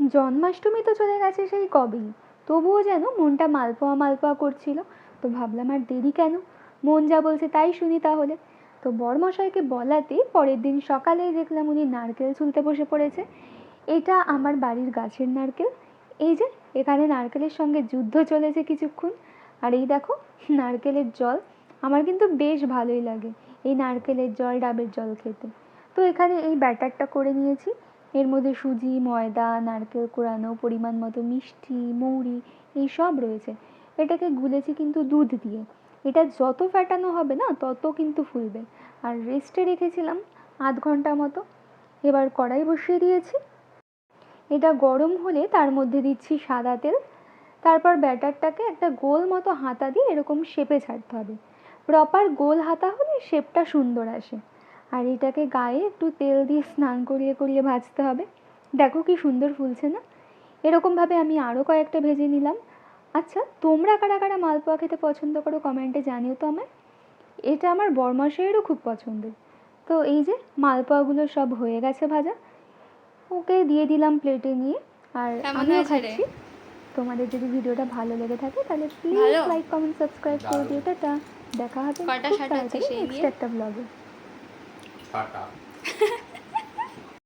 জন্মাষ্টমী তো চলে গেছে সেই কবেই। তবুও যেন মনটা মালপোয়া মালপোয়া করছিল। তো ভাবলাম আর দেরি কেন? মন যা বলছে তাই শুনি তাহলে। তো বরমশাইকে বলাতেই পরের দিন সকালেই দেখলাম উনি নারকেল ছুলতে বসে পড়েছে। এটা আমার বাড়ির গাছের নারকেল। এই যে, এখানে নারকেলের সঙ্গে যুদ্ধ চলেছে কিছুক্ষণ। আর এই দেখো, নারকেলের জল। আমার কিন্তু বেশ ভালোই লাগে এই নারকেলের জল, ডাবের জল খেতে। তো এখানে এই ব্যাটারটা করে নিয়েছি। এর মধ্যে সুজি, ময়দা, নারকেল কোড়ানো, পরিমাণ মতো মিষ্টি, মৌরি, এই সব রয়েছে। এটাকে গুলেছি কিন্তু দুধ দিয়ে। এটা যত ফ্যাটানো হবে না, তত কিন্তু ফুলবে। আর রেস্টে রেখেছিলাম আধ ঘণ্টা মতো। এবার কড়াই বসিয়ে দিয়েছি। এটা গরম হলে তার মধ্যে দিচ্ছি সাদা তেল। তারপর ব্যাটারটাকে একটা গোল মতো হাতা দিয়ে এরকম শেপে ছাড়তে হবে। প্রপার গোল হাতা হলে শেপটা সুন্দর আসে। আর এটাকে গায়ে একটু তেল দিয়ে স্নান করিয়ে করিয়ে ভাজতে হবে। দেখো কি সুন্দর ফুলছে না? এরকমভাবে আমি আরও কয়েকটা ভেজে নিলাম। আচ্ছা তোমরা কারা কারা মালপোয়া খেতে পছন্দ করো কমেন্টে জানিও তো আমায়। এটা আমার বরমাসেরও খুব পছন্দের তো এই যে মালপোয়াগুলো সব হয়ে গেছে ভাজা। ওকে দিয়ে দিলাম প্লেটে নিয়ে। আর আমিও খাচ্ছি। তোমাদের যদি ভিডিওটা ভালো লেগে থাকে তাহলে প্লিজ লাইক কমেন্ট সাবস্ক্রাইব করে। দিও। টাটা। দেখা হবে খুব তাড়াতাড়ি সেই নেক্সট একটা ব্লগে টাটা